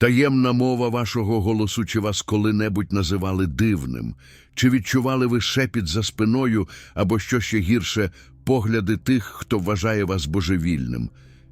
Таємна мова вашого голосу чи вас коли-небудь називали дивним? Чи відчували ви шепіт за спиною або що ще гірше, погляди тих, хто вважає вас божевільним?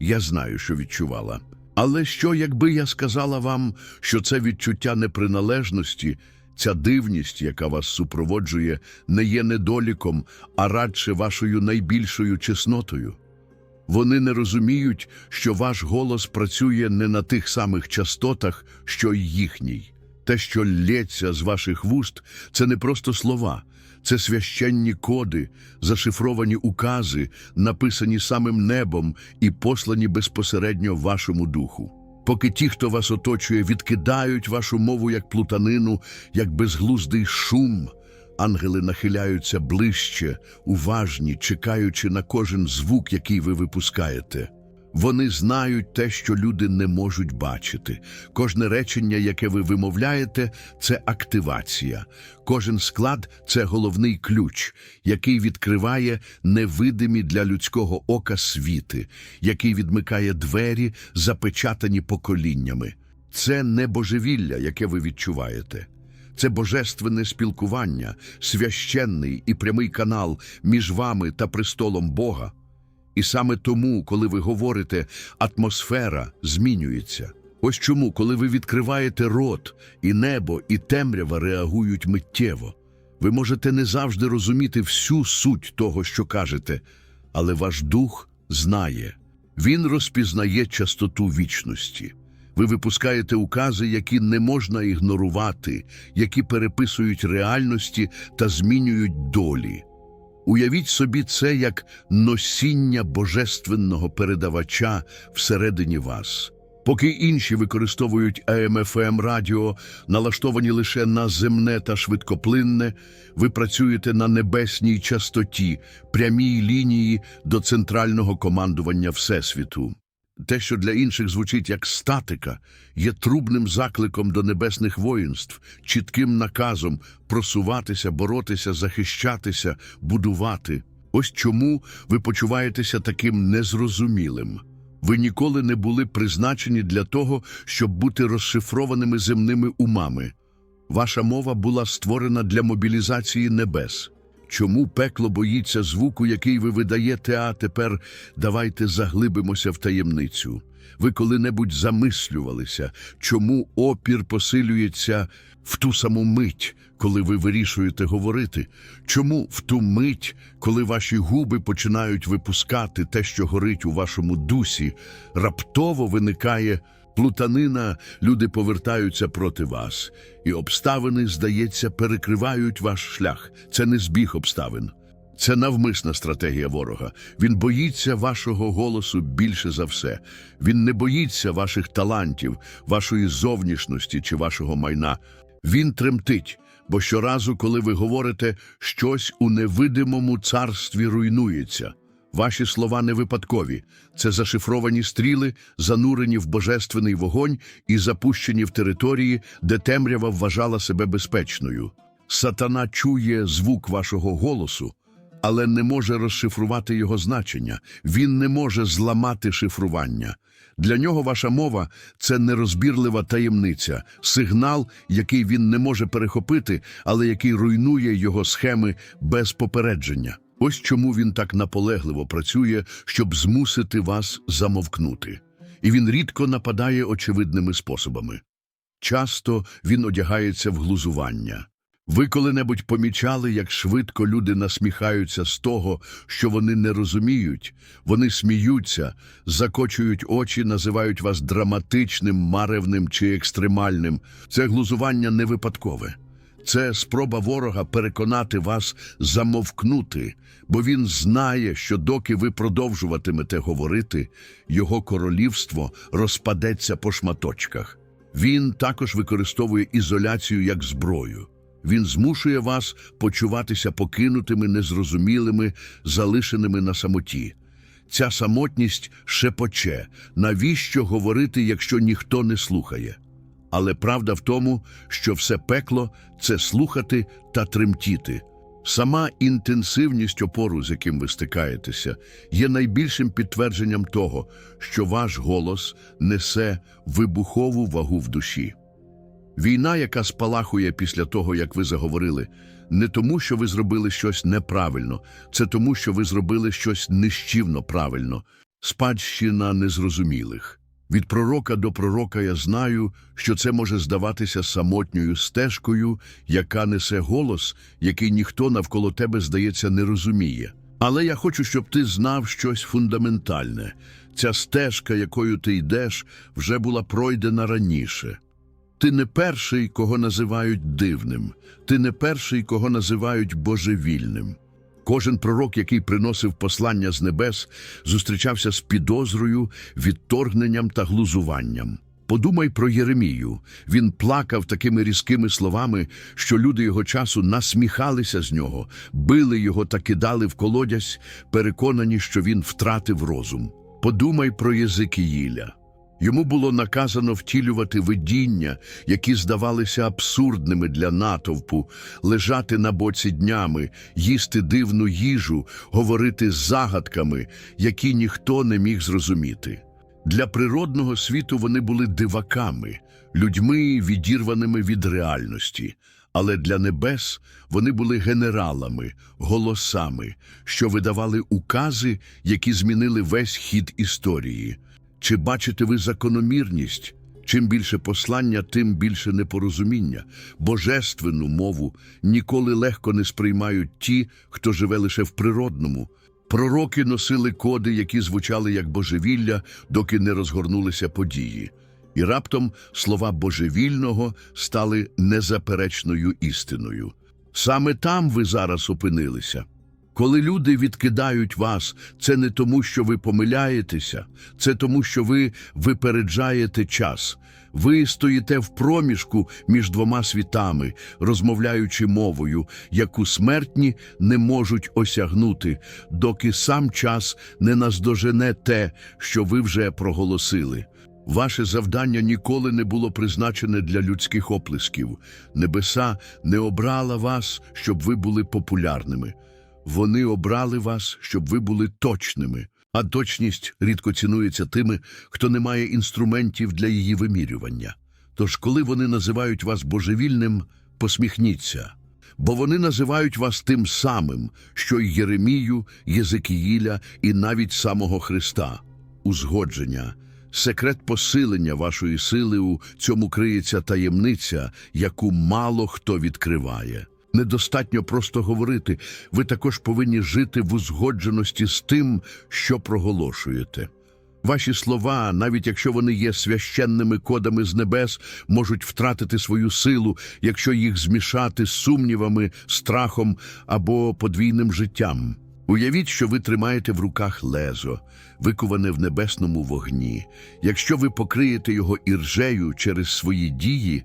Я знаю, що відчувала. Але що, якби я сказала вам, що це відчуття неприналежності, ця дивність, яка вас супроводжує, не є недоліком, а радше вашою найбільшою чеснотою? Вони не розуміють, що ваш голос працює не на тих самих частотах, що й їхній. Те, що лється з ваших вуст, це не просто слова, це священні коди, зашифровані укази, написані самим небом і послані безпосередньо вашому духу. Поки ті, хто вас оточує, відкидають вашу мову як плутанину, як безглуздий шум, Ангели нахиляються ближче, уважні, чекаючи на кожен звук, який ви випускаєте. Вони знають те, що люди не можуть бачити. Кожне речення, яке ви вимовляєте, це активація. Кожен склад це головний ключ, який відкриває невидимі для людського ока світи, який відмикає двері, запечатані поколіннями. Це не божевілля, яке ви відчуваєте. Це божественне спілкування, священний і прямий канал між вами та престолом Бога. І саме тому, коли ви говорите, атмосфера змінюється. Ось чому, коли ви відкриваєте рот, і небо, і темрява реагують миттєво. Ви можете не завжди розуміти всю суть того, що кажете, але ваш дух знає. Він розпізнає частоту вічності. Ви випускаєте укази, які не можна ігнорувати, які переписують реальності та змінюють долі. Уявіть собі це як носіння божественного передавача всередині вас. Поки інші використовують АМФМ радіо, налаштовані лише на земне та швидкоплинне, ви працюєте на небесній частоті, прямій лінії до центрального командування Всесвіту. Те, що для інших звучить як статика, є трубним закликом до небесних воїнств, чітким наказом просуватися, боротися, захищатися, будувати. Ось чому ви почуваєтеся таким незрозумілим. Ви ніколи не були призначені для того, щоб бути розшифрованими земними умами. Ваша мова була створена для мобілізації небес. Чому пекло боїться звуку, який ви видаєте, а тепер давайте заглибимося в таємницю. Ви коли-небудь замислювалися, чому опір посилюється в ту саму мить, коли ви вирішуєте говорити? Чому в ту мить, коли ваші губи починають випускати те, що горить у вашому дусі, раптово виникає плутанина, люди повертаються проти вас, і обставини, здається, перекривають ваш шлях. Це не збіг обставин. Це навмисна стратегія ворога. Він боїться вашого голосу більше за все. Він не боїться ваших талантів, вашої зовнішності чи вашого майна. Він тремтить, бо щоразу, коли ви говорите, щось у невидимому царстві руйнується. Ваші слова не випадкові. Це зашифровані стріли, занурені в божественний вогонь і запущені в території, де темрява вважала себе безпечною. Сатана чує звук вашого голосу, але не може розшифрувати його значення. Він не може зламати шифрування. Для нього ваша мова це нерозбірлива таємниця, сигнал, який він не може перехопити, але який руйнує його схеми без попередження. Ось чому він так наполегливо працює, щоб змусити вас замовкнути. І він рідко нападає очевидними способами. Часто він одягається в глузування. Ви коли-небудь помічали, як швидко люди насміхаються з того, що вони не розуміють, вони сміються, закочують очі, називають вас драматичним, маревним чи екстремальним. Це глузування не випадкове. Це спроба ворога переконати вас замовкнути, бо він знає, що доки ви продовжуватимете говорити, його королівство розпадеться по шматочках. Він також використовує ізоляцію як зброю. Він змушує вас почуватися покинутими, незрозумілими, залишеними на самоті. Ця самотність шепоче, навіщо говорити, якщо ніхто не слухає? Але правда в тому, що все пекло це слухати та тремтіти. Сама інтенсивність опору, з яким ви стикаєтеся, є найбільшим підтвердженням того, що ваш голос несе вибухову вагу в душі. Війна, яка спалахує після того, як ви заговорили, не тому, що ви зробили щось неправильно, це тому, що ви зробили щось нищівно правильно, спадщина незрозумілих. Від пророка до пророка я знаю, що це може здаватися самотньою стежкою, яка несе голос, який ніхто навколо тебе, здається, не розуміє. Але я хочу, щоб ти знав щось фундаментальне. Ця стежка, якою ти йдеш, вже була пройдена раніше. Ти не перший, кого називають дивним, ти не перший, кого називають божевільним. Кожен пророк, який приносив послання з небес, зустрічався з підозрою, відторгненням та глузуванням. Подумай про Єремію. Він плакав такими різкими словами, що люди його часу насміхалися з нього, били його та кидали в колодязь, переконані, що він втратив розум. Подумай про Єзикіїля. Йому було наказано втілювати видіння, які здавалися абсурдними для натовпу, лежати на боці днями, їсти дивну їжу, говорити загадками, які ніхто не міг зрозуміти. Для природного світу вони були диваками, людьми, відірваними від реальності. Але для небес вони були генералами, голосами, що видавали укази, які змінили весь хід історії. Чи бачите ви закономірність? Чим більше послання, тим більше непорозуміння. Божественну мову ніколи легко не сприймають ті, хто живе лише в природному. Пророки носили коди, які звучали як божевілля, доки не розгорнулися події. І раптом слова божевільного стали незаперечною істиною. Саме там ви зараз опинилися. Коли люди відкидають вас, це не тому, що ви помиляєтеся, це тому, що ви випереджаєте час. Ви стоїте в проміжку між двома світами, розмовляючи мовою, яку смертні не можуть осягнути, доки сам час не наздожене те, що ви вже проголосили. Ваше завдання ніколи не було призначене для людських оплесків. Небеса не обрала вас, щоб ви були популярними. Вони обрали вас, щоб ви були точними, а точність рідко цінується тими, хто не має інструментів для її вимірювання. Тож, коли вони називають вас божевільним, посміхніться, бо вони називають вас тим самим, що й Єремію, Єзекіїля і навіть самого Христа. Узгодження, секрет посилення вашої сили у цьому криється таємниця, яку мало хто відкриває. Недостатньо просто говорити, ви також повинні жити в узгодженості з тим, що проголошуєте. Ваші слова, навіть якщо вони є священними кодами з небес, можуть втратити свою силу, якщо їх змішати з сумнівами, страхом або подвійним життям. Уявіть, що ви тримаєте в руках лезо, викуване в небесному вогні. Якщо ви покриєте його іржею через свої дії,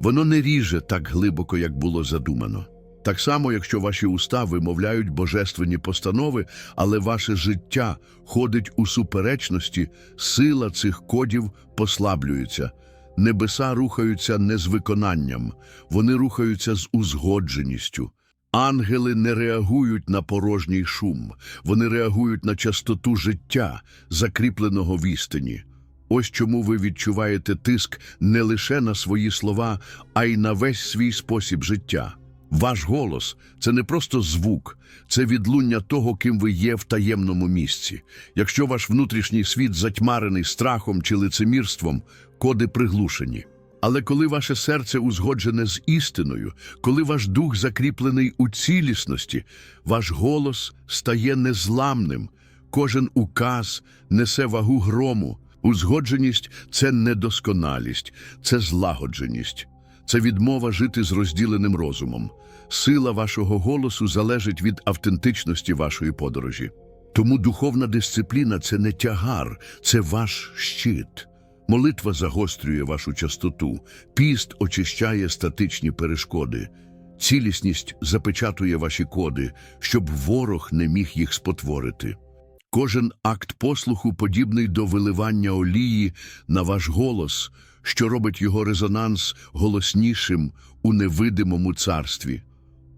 воно не ріже так глибоко, як було задумано. Так само, якщо ваші уста вимовляють божественні постанови, але ваше життя ходить у суперечності, сила цих кодів послаблюється. Небеса рухаються не з виконанням, вони рухаються з узгодженістю. Ангели не реагують на порожній шум, вони реагують на частоту життя, закріпленого в істині. Ось чому ви відчуваєте тиск не лише на свої слова, а й на весь свій спосіб життя. Ваш голос це не просто звук, це відлуння того, ким ви є в таємному місці. Якщо ваш внутрішній світ затьмарений страхом чи лицемірством, коди приглушені. Але коли ваше серце узгоджене з істиною, коли ваш дух закріплений у цілісності, ваш голос стає незламним, кожен указ несе вагу грому. Узгодженість це недосконалість, це злагодженість, це відмова жити з розділеним розумом. Сила вашого голосу залежить від автентичності вашої подорожі. Тому духовна дисципліна це не тягар, це ваш щит. Молитва загострює вашу частоту, піст очищає статичні перешкоди, цілісність запечатує ваші коди, щоб ворог не міг їх спотворити. Кожен акт послуху подібний до виливання олії на ваш голос, що робить його резонанс голоснішим у невидимому царстві.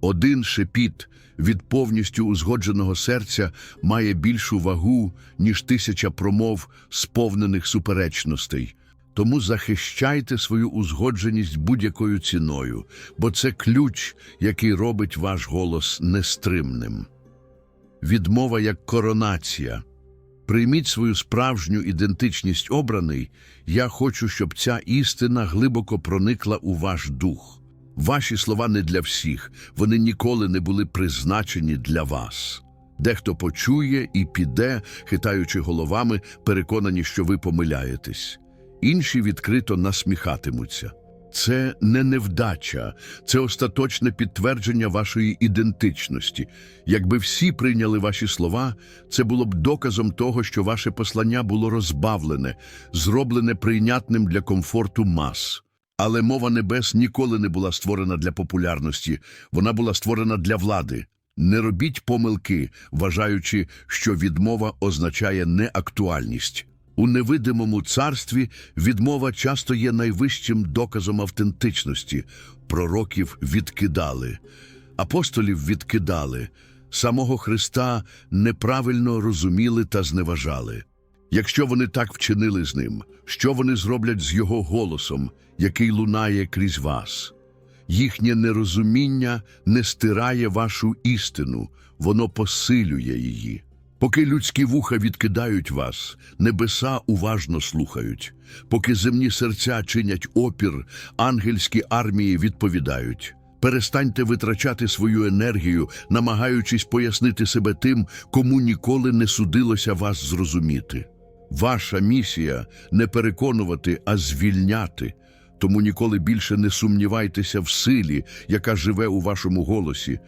Один шепіт від повністю узгодженого серця має більшу вагу, ніж тисяча промов, сповнених суперечностей. Тому захищайте свою узгодженість будь-якою ціною, бо це ключ, який робить ваш голос нестримним. Відмова як коронація. Прийміть свою справжню ідентичність обраний. Я хочу, щоб ця істина глибоко проникла у ваш дух. Ваші слова не для всіх, вони ніколи не були призначені для вас. Дехто почує і піде, хитаючи головами, переконані, що ви помиляєтесь. Інші відкрито насміхатимуться. Це не невдача, це остаточне підтвердження вашої ідентичності. Якби всі прийняли ваші слова, це було б доказом того, що ваше послання було розбавлене, зроблене прийнятним для комфорту мас. Але мова небес ніколи не була створена для популярності, вона була створена для влади. Не робіть помилки, вважаючи, що відмова означає неактуальність. У невидимому царстві відмова часто є найвищим доказом автентичності. Пророків відкидали, апостолів відкидали, самого Христа неправильно розуміли та зневажали. Якщо вони так вчинили з ним, що вони зроблять з його голосом, який лунає крізь вас? Їхнє нерозуміння не стирає вашу істину, воно посилює її. Поки людські вуха відкидають вас, небеса уважно слухають. Поки земні серця чинять опір, ангельські армії відповідають. Перестаньте витрачати свою енергію, намагаючись пояснити себе тим, кому ніколи не судилося вас зрозуміти. Ваша місія не переконувати, а звільняти. Тому ніколи більше не сумнівайтеся в силі, яка живе у вашому голосі.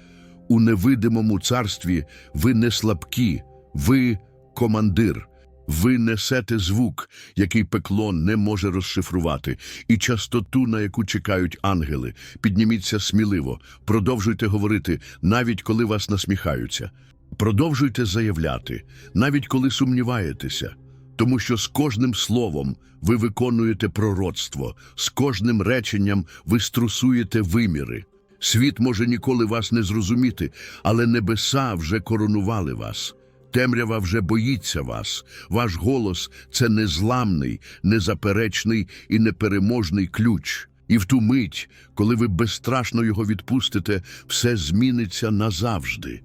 У невидимому царстві ви не слабкі, ви командир. Ви несете звук, який пекло не може розшифрувати, і частоту, на яку чекають ангели. Підніміться сміливо, продовжуйте говорити, навіть коли вас насміхаються. Продовжуйте заявляти, навіть коли сумніваєтеся, тому що з кожним словом ви виконуєте пророцтво, з кожним реченням ви струсуєте виміри. Світ може ніколи вас не зрозуміти, але небеса вже коронували вас. Темрява вже боїться вас. Ваш голос це незламний, незаперечний і непереможний ключ. І в ту мить, коли ви безстрашно його відпустите, все зміниться назавжди.